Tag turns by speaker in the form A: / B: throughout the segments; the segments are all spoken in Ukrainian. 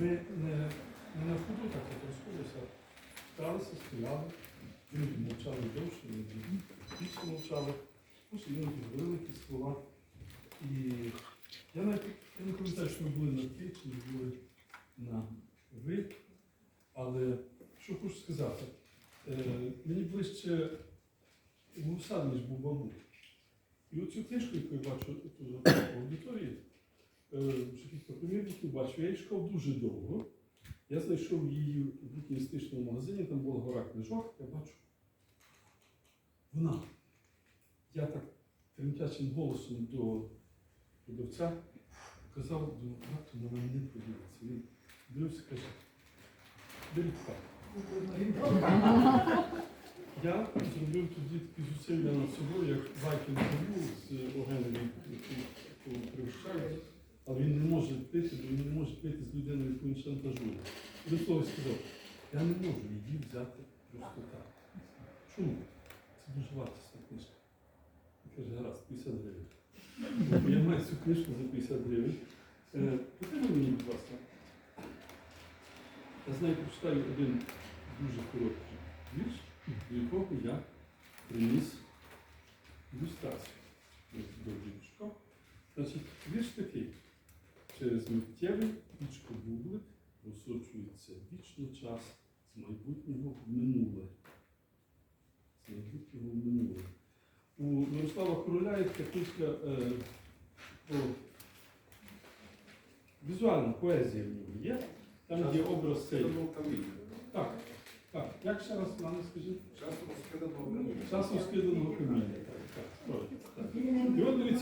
A: ми не, не на ходу так розходилися, сталися, стояли, іноді мовчали довше, більше мовчали, може іноді говорили якісь слова. І я навіть я не пам'ятаю, що ми були на ти, чи ми були на ви, але що хочу сказати, е, мені ближче Гусар, ніж був бабу. І оцю книжку, яку я бачу тут в аудиторії, е, вже кілька примірників бачу, я її шукав дуже довго. Я знайшов її в букіністичному магазині, там була гора книжок, я бачу. Вона. Я так тремтячим голосом до продавця казав, думаю, раптом вона мені подивиться. Він дивився, і каже, так. Я зробив тоді такі зусилля над собою, як байки інтерв'ю з Огенові пригощають, але він не може він не може пити з людиною, яку він шантажує. До слова сказав, я не можу її взяти просто так. Чому? Це дуже вартісна книжка. Він каже, гаразд, 50 гривень. Я маю цю книжку за 50 гривень. Е, Потримай мені, будь ласка. Я з нею прочитаю один дуже короткий вірш, до якого я приніс ілюстрацію. Значить, вірш такий. Через миттєвий вічко-бублик просочується вічно час з майбутнього в минуле. З майбутнього в минуле. У Мирослава Короля є така е, про візуальна поезія в нього є. Там є образ цей. Так, так. Як ще раз мене скажіть? Часом скиданого каміння. Так, так, справді,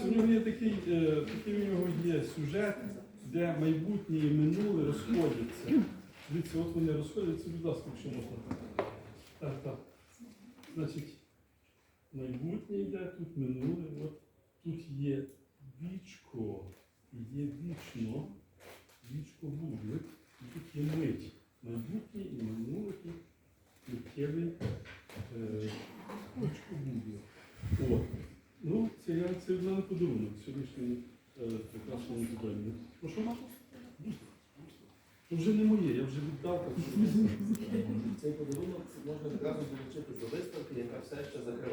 A: в нього є такий, е, такий у нього є сюжет, де майбутнє і минуле розходяться. Дивіться, от вони розходяться, будь ласка, якщо можна. Так, так. Значить, майбутнє йде, тут минуле, от тут є вічко, є вічно, вічко бублик, і тут є мить. Майбутнє і минуле тут миттєвий е, вічко бублик. От. Ну, це я це в мене подарунок сьогоднішній е, прекрасному додому. Прошу? Ну, вже не моє, я вже віддав.
B: Цей подарунок можна одразу долучити до виставки, яка все ще закриває.